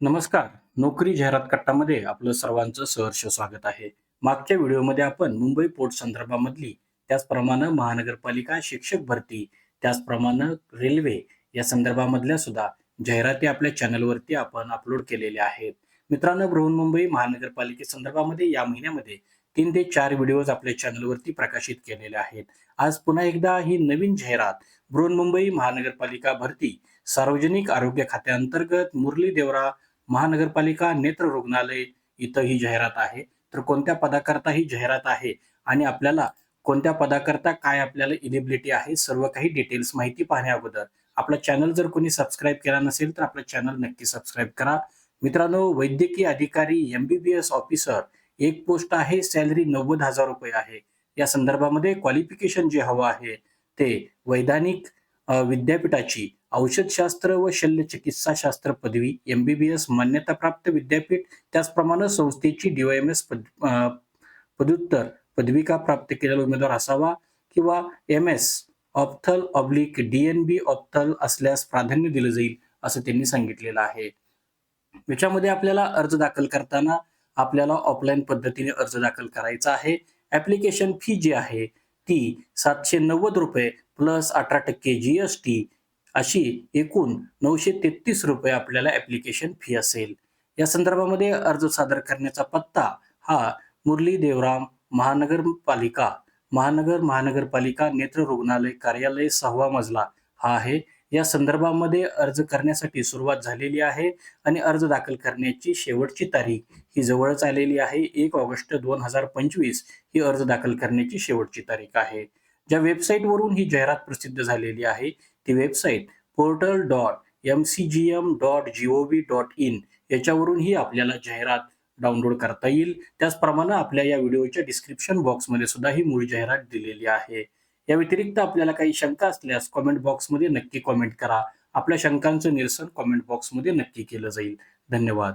नमस्कार. नोकरी जाहिरात कट्टामध्ये आपलं सर्वांचं सहर्ष स्वागत आहे. मागच्या व्हिडिओमध्ये आपण मुंबई पोर्ट संदर्भामधली त्याचप्रमाणे महानगरपालिका शिक्षक भरती त्याचप्रमाणे रेल्वे या संदर्भामधल्या सुद्धा जाहिराती आपल्या चॅनलवरती आपण अपलोड केलेल्या आहेत. मित्रांनो बृहन्मुंबई महानगरपालिके संदर्भामध्ये या महिन्यामध्ये तीन ते चार व्हिडिओज आपल्या चॅनलवरती प्रकाशित केलेले आहेत. आज पुन्हा एकदा ही नवीन जाहिरात बृहन्मुंबई महानगरपालिका भरती सार्वजनिक आरोग्य खात्याअंतर्गत मुरली देवरा महानगरपालिका नेत्र रुग्णालय इथं ही जाहिरात आहे. तर कोणत्या पदाकरता ही जाहिरात आहे आणि आपल्याला कोणत्या पदाकरता काय आपल्याला इलिबिलिटी आहे सर्व काही डिटेल्स माहिती पाहण्या अगोदर आपला चॅनल जर कोणी सबस्क्राईब केला नसेल तर आपलं चॅनल नक्की सबस्क्राईब करा. मित्रांनो वैद्यकीय अधिकारी एमबीबीएस ऑफिसर एक पोस्ट आहे सॅलरी नव्वद हजार रुपये आहे. या संदर्भामध्ये क्वालिफिकेशन जे हवं आहे ते वैधानिक विद्यापीठाची औषधशास्त्र व शल्यचिकित्सा शास्त्र पदवी एमबीबीएस मान्यताप्राप्त विद्यापीठ त्याचप्रमाणे संस्थेची डीवायएमएस पद अ, पदव्युत्तर पदविका प्राप्त केलेला उमेदवार असावा किंवा M S ophthal oblique DNB ophthal असल्यास प्राधान्य दिलं जाईल असं त्यांनी सांगितलेलं आहे. याच्यामध्ये आपल्याला अर्ज दाखल करताना आपल्याला ऑफलाईन पद्धतीने अर्ज दाखल करायचा आहे. ऍप्लिकेशन फी जी आहे ती सातशे नव्वद रुपये प्लस अठरा टक्के जीएसटी अशी एकूण नऊशे तेहतीस रुपये आपल्याला ऍप्लिकेशन फी असेल. या संदर्भामध्ये अर्ज सादर करण्याचा पत्ता हा मुरली देवराम महानगरपालिका महानगर महानगरपालिका नेत्र रुग्णालय कार्यालय सहावा मजला हा आहे. या संदर्भामध्ये अर्ज करण्यासाठी सुरुवात झालेली आहे आणि अर्ज दाखल करण्याची शेवटची तारीख ही जवळच आलेली आहे. एक ऑगस्ट दोन हजार पंचवीस ही अर्ज दाखल करण्याची शेवटची तारीख आहे. ज्या वेबसाईटवरून ही जाहिरात प्रसिद्ध झालेली आहे ती website portal dot M C G M dot G O V dot in याच्यावरूनही आपल्याला जाहिरात डाउनलोड करता येईल. त्याचप्रमाणे आपल्या या व्हिडिओच्या डिस्क्रिप्शन बॉक्समध्ये सुद्धा ही मूळ जाहिरात दिलेली आहे. या व्यतिरिक्त आपल्याला काही शंका असल्यास कॉमेंट बॉक्समध्ये नक्की कॉमेंट करा. आपल्या शंकांचं निरसन कॉमेंट बॉक्समध्ये नक्की केलं जाईल. धन्यवाद.